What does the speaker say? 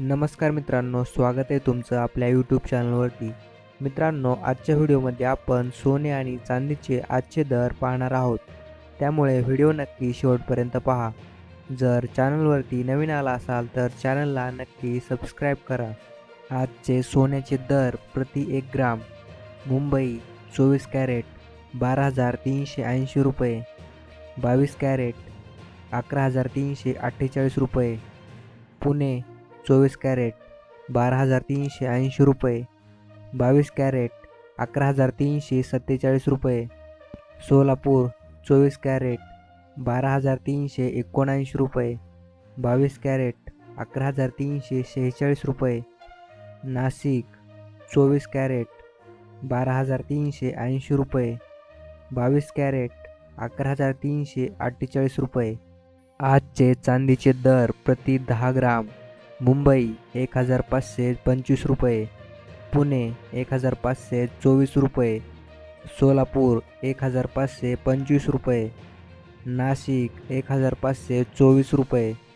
नमस्कार मित्रांनो स्वागत आहे तुमचं आपल्या यूट्यूब चॅनलवरती मित्रांनो आजच्या व्हिडिओमध्ये आपण सोने आणि चांदीचे आजचे दर पाहणार आहोत. त्यामुळे व्हिडिओ नक्की शेवटपर्यंत पहा. जर चॅनलवरती नवीन आला असाल तर चॅनलला नक्की सबस्क्राईब करा. आजचे सोन्याचे दर प्रति एक ग्राम. मुंबई चोवीस कॅरेट बारा हजार तीनशे ऐंशी रुपये. बावीस कॅरेट अकरा हजार तीनशे अठ्ठेचाळीस रुपये. पुणे चोवीस कॅरेट बारा हजार तीनशे ऐंशी रुपये. बावीस कॅरेट अकरा हजार तीनशे सत्तेचाळीस रुपये. सोलापूर चोवीस कॅरेट बारा हजार तीनशे एकोणऐंशी रुपये. बावीस कॅरेट अकरा हजार तीनशे शेहेचाळीस रुपये. नाशिक चोवीस कॅरेट बारा हजार तीनशे ऐंशी रुपये. बावीस कॅरेट अकरा हजार तीनशे अठ्ठेचाळीस रुपये. आजचे चांदीचे दर प्रति दहा ग्राम. मुंबई एक हजार पाचशे पंचवीस रुपये. पुणे एक हजार पाचशे चोवीस रुपये. सोलापूर एक हजार पाचशे पंचवीस रुपये. नाशिक एक हजार पाचशे चोवीस रुपये.